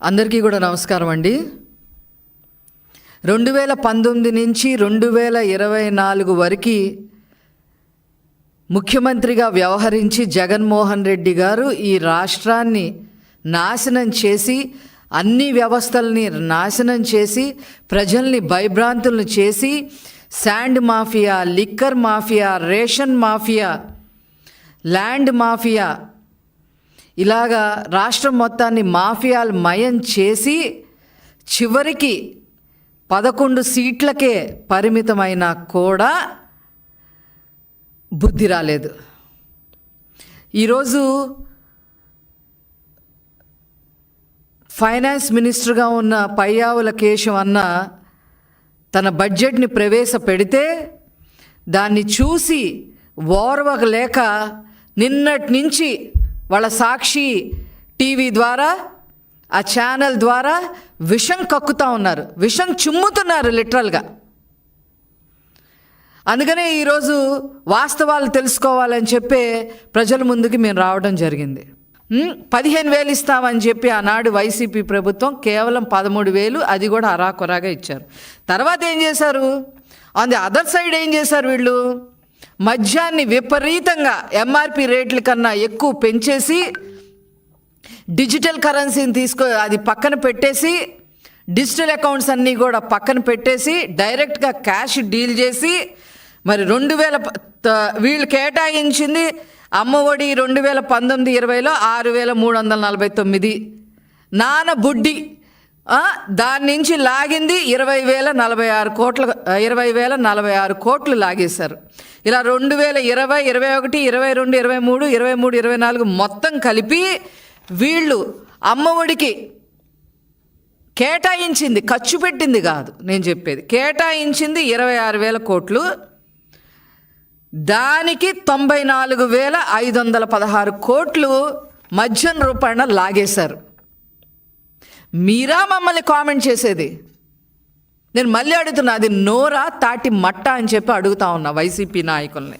అందరికీ కూడా నమస్కారం అండి. రెండు వేల పంతొమ్మిది నుంచి రెండు వేల ఇరవై నాలుగు వరకు ముఖ్యమంత్రిగా వ్యవహరించి జగన్మోహన్ రెడ్డి గారు ఈ రాష్ట్రాన్ని నాశనం చేసి అన్ని వ్యవస్థల్ని నాశనం చేసి ప్రజల్ని భయభ్రాంతులను చేసి sand mafia liquor mafia ration mafia land mafia ఇలాగా రాష్ట్రం మొత్తాన్ని మాఫియాలు మయం చేసి చివరికి పదకొండు సీట్లకే పరిమితమైనా కూడా బుద్ధి రాలేదు. ఈరోజు ఫైనాన్స్ మినిస్టర్గా ఉన్న పయ్యావుల కేశవ్ అన్న తన బడ్జెట్ని ప్రవేశపెడితే దాన్ని చూసి ఓర్వలేక నిన్నటి నుంచి వాళ్ళ సాక్షి టీవీ ద్వారా ఆ ఛానల్ ద్వారా విషం కక్కుతూ ఉన్నారు. విషం చిమ్ముతున్నారు లిటరల్గా. అందుకనే ఈరోజు వాస్తవాలు తెలుసుకోవాలని చెప్పే ప్రజల ముందుకి మేము రావడం జరిగింది. పదిహేను వేలు ఇస్తామని చెప్పి ఆనాడు వైసీపీ ప్రభుత్వం కేవలం పదమూడు వేలు అది కూడా అరాకొరాగా ఇచ్చారు. తర్వాత ఏం చేశారు? ఆన్ ది అదర్ సైడ్ ఏం చేశారు వీళ్ళు? మద్యాన్ని విపరీతంగా ఎంఆర్పి రేట్ల కన్నా ఎక్కువ పెంచేసి డిజిటల్ కరెన్సీని తీసుకో అది పక్కన పెట్టేసి డిజిటల్ అకౌంట్స్ అన్నీ కూడా పక్కన పెట్టేసి డైరెక్ట్గా క్యాష్ డీల్ చేసి మరి రెండు వేల వీళ్ళు కేటాయించింది అమ్మఒడి రెండు వేల పంతొమ్మిది ఇరవైలో ఆరు వేల మూడు వందల నలభై తొమ్మిది. నాన్న బుడ్డి దాని నుంచి లాగింది ఇరవై వేల నలభై ఆరు కోట్ల ఇరవై వేల నలభై ఆరు కోట్లు లాగేశారు. ఇలా రెండు వేల ఇరవై ఇరవై ఒకటి ఇరవై రెండు ఇరవై మూడు ఇరవై మూడు ఇరవై నాలుగు మొత్తం కలిపి వీళ్ళు అమ్మఒడికి కేటాయించింది ఖర్చు పెట్టింది కాదు నేను చెప్పేది. కేటాయించింది ఇరవై ఆరు వేల కోట్లు. దానికి తొంభై నాలుగు వేల ఐదు వందల పదహారు కోట్లు మద్యం రూపాయన లాగేశారు. మీరా మమ్మల్ని కామెంట్ చేసేది? నేను మళ్ళీ అడుగుతున్నా అది నోరా తాటి మట్ట అని చెప్పి అడుగుతా ఉన్నా వైసీపీ నాయకుల్ని.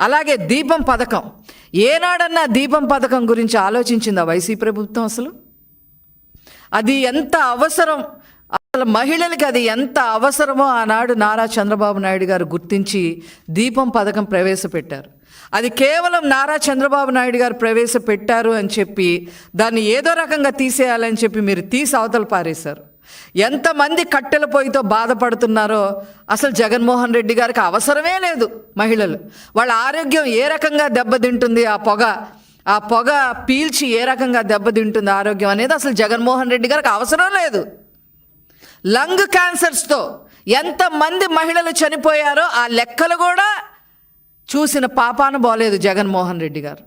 అలాగే దీపం పథకం. ఏనాడన్నా దీపం పథకం గురించి ఆలోచించిందా వైసీపీ ప్రభుత్వం అసలు? అది ఎంత అవసరం? అసలు మహిళలకి అది ఎంత అవసరమో ఆనాడు నారా చంద్రబాబు నాయుడు గారు గుర్తించి దీపం పథకం ప్రవేశపెట్టారు. అది కేవలం నారా చంద్రబాబు నాయుడు గారు ప్రవేశపెట్టారు అని చెప్పి దాన్ని ఏదో రకంగా తీసేయాలని చెప్పి మీరు తీసి అవతలు పారేశారు. ఎంతమంది కట్టెల పొయ్యితో బాధపడుతున్నారో అసలు జగన్మోహన్ రెడ్డి గారికి అవసరమే లేదు మహిళలు. వాళ్ళ ఆరోగ్యం ఏ రకంగా దెబ్బతింటుంది ఆ పొగ ఆ పొగ పీల్చి ఏ రకంగా దెబ్బతింటుంది ఆరోగ్యం అనేది అసలు జగన్మోహన్ రెడ్డి గారికి అవసరం లేదు. లంగ్ క్యాన్సర్స్తో ఎంతమంది మహిళలు చనిపోయారో ఆ లెక్కలు కూడా చూసిన పాపాన పోలేదు జగన్మోహన్ రెడ్డి గారు.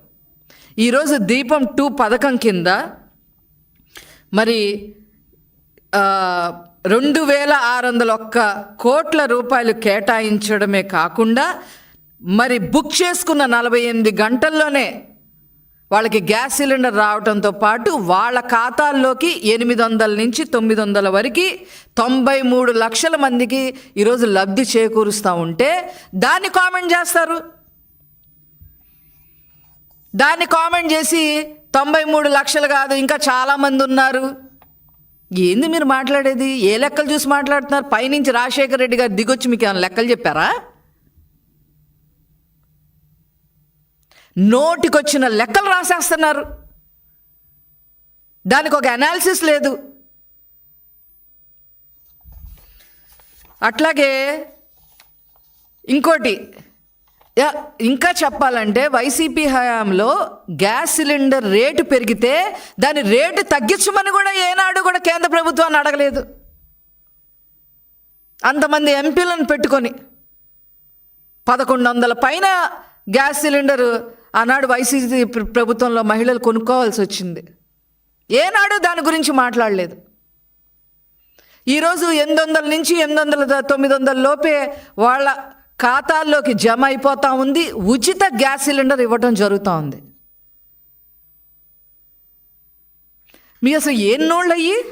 ఈరోజు దీపం టూ పథకం కింద మరి రెండు వేల ఆరు వందల ఒక్క కోట్ల రూపాయలు కేటాయించడమే కాకుండా మరి బుక్ చేసుకున్న నలభై ఎనిమిది గంటల్లోనే వాళ్ళకి గ్యాస్ సిలిండర్ రావడంతో పాటు వాళ్ళ ఖాతాల్లోకి ఎనిమిది వందల నుంచి తొమ్మిది వందల వరకు తొంభై మూడు లక్షల మందికి ఈరోజు లబ్ధి చేకూరుస్తూ ఉంటే దాన్ని కామెంట్ చేస్తారు. దాన్ని కామెంట్ చేసి తొంభై మూడు లక్షలు కాదు ఇంకా చాలామంది ఉన్నారు. ఏంది మీరు మాట్లాడేది? ఏ లెక్కలు చూసి మాట్లాడుతున్నారు? పైనుంచి రాజశేఖర రెడ్డి గారు దిగొచ్చి మీకు ఏమైనా లెక్కలు చెప్పారా? నోటికొచ్చిన లెక్కలు రాసేస్తున్నారు. దానికి ఒక అనాలిసిస్ లేదు. అట్లాగే ఇంకోటి యా, ఇంకా చెప్పాలంటే వైసీపీ హయాంలో గ్యాస్ సిలిండర్ రేటు పెరిగితే దాని రేటు తగ్గించమని కూడా ఏనాడు కూడా కేంద్ర ప్రభుత్వాన్ని అడగలేదు. అంతమంది ఎంపీలను పెట్టుకొని పదకొండు వందల పైన గ్యాస్ సిలిండర్ ఆనాడు వైసీపీ ప్రభుత్వంలో మహిళలు కొనుక్కోవాల్సి వచ్చింది. ఏనాడు దాని గురించి మాట్లాడలేదు. ఈరోజు ఎనిమిది వందల నుంచి ఎనిమిది వందల తొమ్మిది వందల లోపే వాళ్ళ ఖాతాల్లోకి జమ అయిపోతూ ఉంది. ఉచిత గ్యాస్ సిలిండర్ ఇవ్వటం జరుగుతూ ఉంది. మీ అసలు ఎన్నోళ్ళు అయ్యి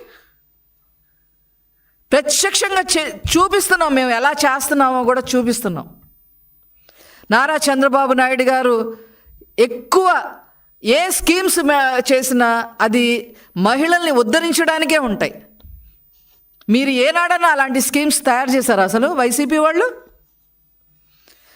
ప్రత్యక్షంగా చే చూపిస్తున్నాం మేము ఎలా చేస్తున్నామో కూడా చూపిస్తున్నాం. నారా చంద్రబాబు నాయుడు గారు ఎక్కువ ఏ స్కీమ్స్ చేసినా అది మహిళల్ని ఉద్ధరించడానికే ఉంటాయి. మీరు ఏనాడన్నా అలాంటి స్కీమ్స్ తయారు చేశారు అసలు? వైసీపీ వాళ్ళు?